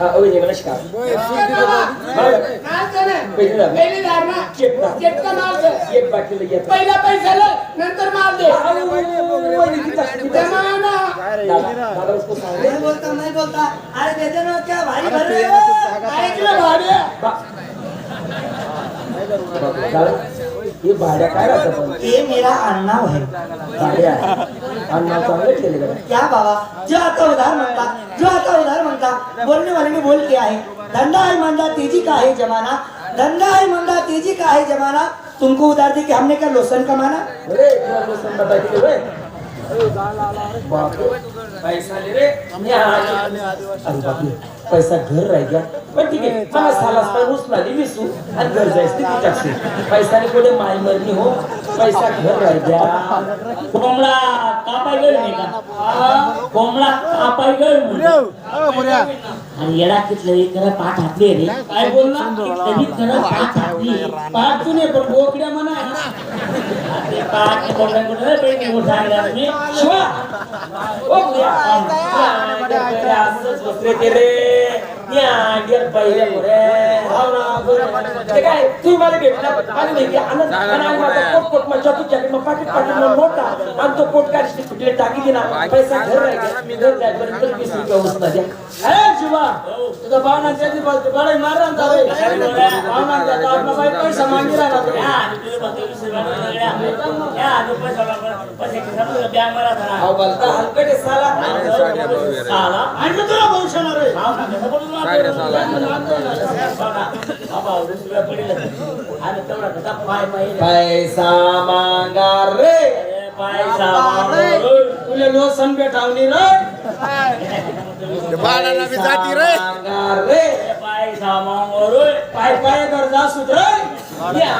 हा पहिली दाब. चेपटा. एक बाटलीला घ्या. पहिला पैशाला नंतर माल दे. नहीं बोलता नहीं बोलता. अरे देना क्या भारी भर. रहे ऐकलं भाड्या हे भाड्या काय राहतं पण ये मेरा अन्नाव है भाड्या अण्णा चांगलं केलं का? क्या बाबा जो आता उधार मांगता जो आता उधार मांगता बोलने वाले ने बोल किया है धंधा है मंदा तेजी का है जमाना? धंधा है मंदा तेजी का है जमाना? तुमको उधार दे के हमने क्या लोसन कमाना? अरे लोसन बता होय? पैसा घर राही गया पण ठीक आहे मला सालास पाय उचला दे विसू आणि घर जायस ते तिच्याशी पैसा कुठे माय मरणी हो. पैसा घर राही गया कोंबडा कापाय गेल नाही का? कोंबडा कापाय गेल म्हणून. आणि येडा कितलं एक करा पाठ आपली रे. काय बोलला? बी करा पाठ आपली पाठ तू नाही पण बोकड्या म्हणा पाठ कुठे आणला मी शिवा ओ बसले ते रे ते काय तुम्ही मला भेटला आणि माहिती आनंद आणि माझा कोट कोट मग पाकिट पाकिट आणि तो कोट फुटले टाकी पैसा घर घर वीस रुपये उसना द्या अरे शिवा तुझा भावना त्याची भावना त्याचा आपला बाई पैसा मागे तुला हलकटे साला साला. आणि तुला पैसा मागा रे. पैसा मागो. तुला लोसन भेटावली रे. बाळाला बी जाती रे. मागा रे. पैसा मागो रे. पाय पाय गरजा सुधरे या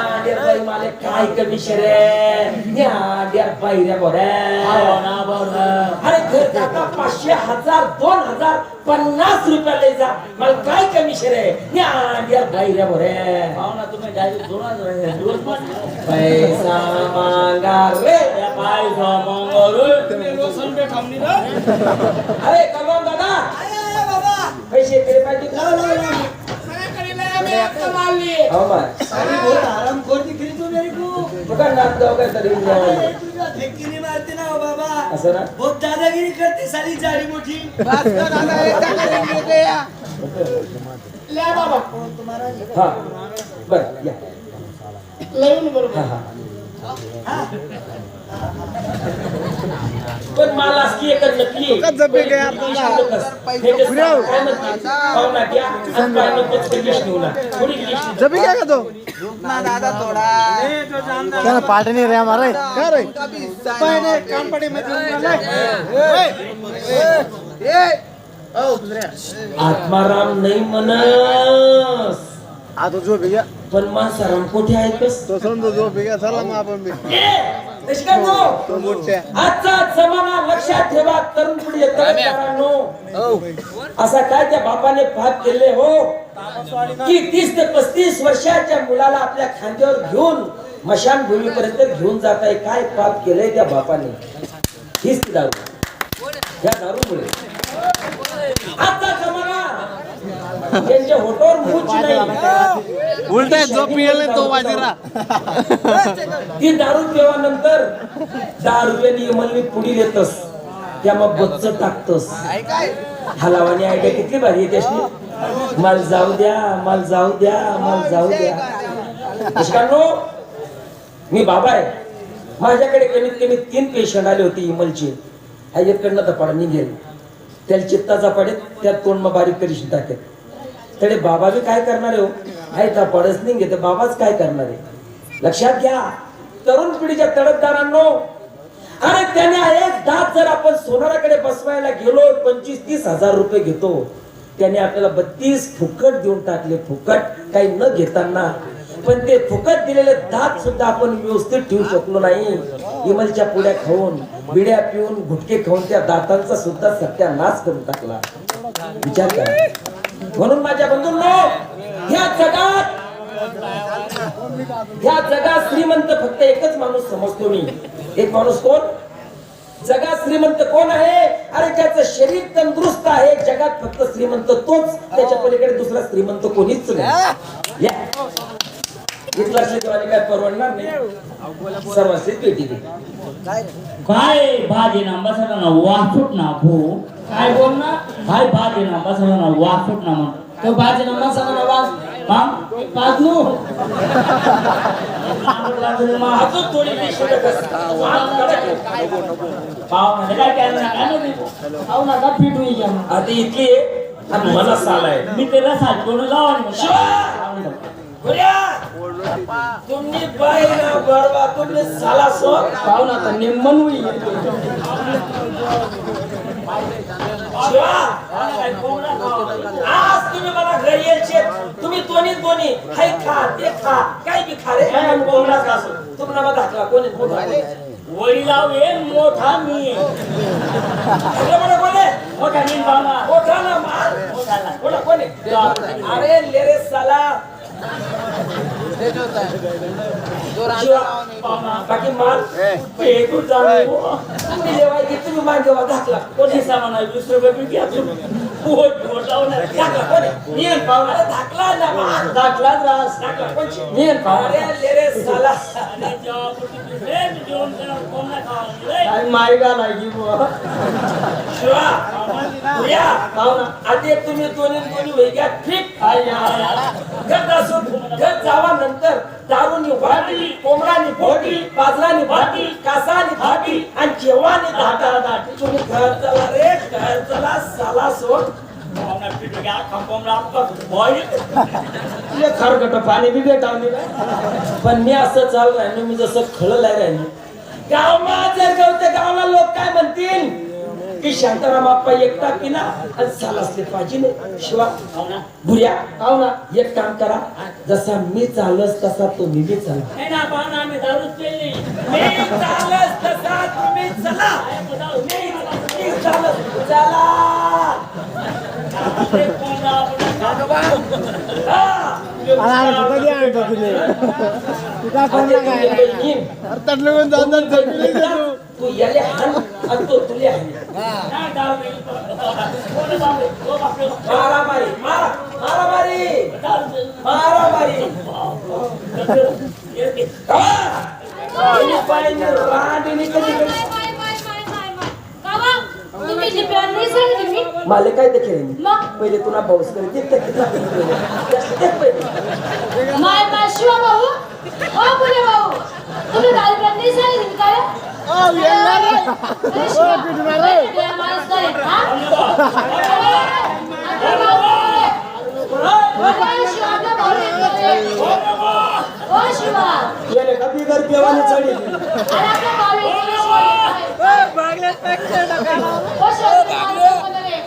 मला काय कमिशन रे या डिअर बाई रे बोरे भाव ना, भाव ना. अरे घर जाता पाचशे हजार दोन हजार पन्नास रुपये लय जा मला काय कमिशन रे या डिअर बाई रे बोरे भाव ना, तुम्ही डायरेक्ट दोनच रे. दिवस पण. पैसा मागा रे या पैसा मागो रे. तुला लोसन भेटावली रे अरे कलवान दादा पैसे तेरे पाहिजे हो माय अरे बहुत आराम खोर दिख रही तू मेरे को दुकानदार जाऊ काय तरी अरे तुझा ठेकी नहीं मारती ना हो बाबा। असं ना? बहुत दादागिरी करती साली जाडी मोठी। लय बाबा हा बर या. लयून हा बरोबर हा. पण मला की एक नक्की? जबी काय का तो? त्याला पाठ नाही रे हमारे काय रे आत्माराम नाही म्हणस. आता जो भैया पण माणसाराम कुठे आहे कस तो समजो जो भैया चला मग आपण आजचा जमाना लक्षात ठेवा तरुण पिढी तरुणकारांनो. असा काय त्या बापाने पाप केले हो? की तीस ते पस्तीस वर्षाच्या मुलाला आपल्या खांद्यावर घेऊन मशानभूमीपर्यंत घेऊन जात आहे काय पाप केलंय त्या बापाने? हीच दारू. या दारूमुळे. आजचा जमाना त्यांच्या होटोवर मूच नाही. उलट जो पियले तो वाजीरा ती दारू पिवानंतर दारुव्यानी इमलनी पुढी देतस त्या मग बच्च टाकतस. हलावानी आयडिया किती भारी येते अशी मला जाऊ द्या मला जाऊ द्या मला जाऊ द्या. मी बाबा आहे. माझ्याकडे कमीत कमी तीन पेशंट आले होते इमलचे. ह्याच्याकडनं धपाडा निघेल त्याला चित्ताचा पाडेत त्यात तोंड मग बारीक करी टाकेल. तडे बाबा बी काय करणार हो? आहे धपाडच नाही घेत बाबाच काय करणार आहे? लक्षात घ्या तरुण पिढीच्या तडफदारांनो अरे त्याने एक दात जर आपण सोनाराकडे बसवायला गेलो पंचवीस तीस हजार रुपये घेतो. त्याने आपल्याला बत्तीस फुकट देऊन टाकले फुकट काही न घेताना. पण ते फुकट दिलेले दात सुद्धा आपण व्यवस्थित ठेवू शकलो नाही. इमलच्या पुड्या खाऊन बिड्या पिऊन गुटके खाऊन त्या दातांचा सुद्धा सत्यानाश करून टाकला. विचार करा. म्हणून माझ्या बंधूंनो ह्या जगात ह्या जगात श्रीमंत फक्त एकच माणूस समजतो मी. एक माणूस कोण? जगात श्रीमंत कोण आहे? अरे त्याचं शरीर तंदुरुस्त आहे. जगात फक्त श्रीमंत तोच. त्याच्या पलीकडे दुसरा श्रीमंत कोणीच नाही. काय परवडणार नाही? सर्वांची पेटी काय भाजी ना बसा ना वाचूट ना भू काय बोल ना। काय भाजी ना बसायला ना वासुट ना म्हण तो भाजी ना मसाला ना वाज थोडी आहे. पाव म्हणजे काय केलं ना काय नाही खाऊ नका पीठ होई घ्या. आता आणि मला साल आहे मी त्याला साठवून लावा शिवा! बऱ्या! तुम्ही ना बरवा तुम्ही साला सो ना तर निम्मन होई शिवा आज तुम्ही मला घरी यायचे तुम्ही दोन्ही दोन्ही. हे खा ते खा. काय बी खा रे. काय कोंबडा असो? तुम्हाला मग दाखला कोणी? वडिलाव ये मोठा मी. आपलं मोठा मी बाबा मोठा ना मार मोठा कोणी? अरे लेरे साला. बाकी माल जाऊ तुम्ही की तुम्ही मान जेव्हा दाखला कोणी सामान आहे वीस रुपये नियन दाखला ना. मार दाखला त्रास कोणची नियन. शिवा भुया आधी तुम्ही दोन्ही दोन्ही वेगळ्या ठीक. घट असून घट जावा नंतर दारूनी वाटी कोंबडानी फोटी बाजरानी भाटी कासानी भाटी आणि जेवानी धाटा धाटी. तुम्ही घर चला रे घर चला साला सोड. पाणी बी भेटाव पण मी असं चालू राहिलो मी जसं खळलाय राहिलो गावमा जर गवते गावाला लोक काय म्हणतील? की शांताराम आप्पा एकटा पिला आणि साला असले पाहिजे नाही शिवा खाऊ ना ना एक काम करा. जसा मी चालस तसा तुम्ही बी चला. नाही ना पाहुणा आम्ही दारूच पेली मी चालस तसा तुम्ही चला. मी चालस चला. तू याले हाण आणि तो तुले हाण नाही दारू पेली कोण बापरे ओ बापरे मारामारी मारा मारामारी दारू पेली मारामारी हा. तुम्ही पाहिजे रांडीने कधी कधी तुम्ही जी प्यार नाही सांगितली मी मला काय ते मग? पहिले तुला भाऊस करते ते किती पहिले? माय माय शिवा भाऊ. ओ पुणे भाऊ. तुम्ही दाल प्यार नाही सांगितली मी काय अरे शिवा, अरे प्यार माणूस काय, हा? अरे भाऊ, अरे शिवा, आपला भाऊ येतोय. ओ शिवा, येणे का बिगर पेवाने चढी. अरे आपला भाऊ येतोय, शिवा. येतोय. ओ शिवा,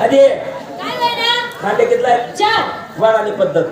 अरे, आहे चार वाराणी पद्धत.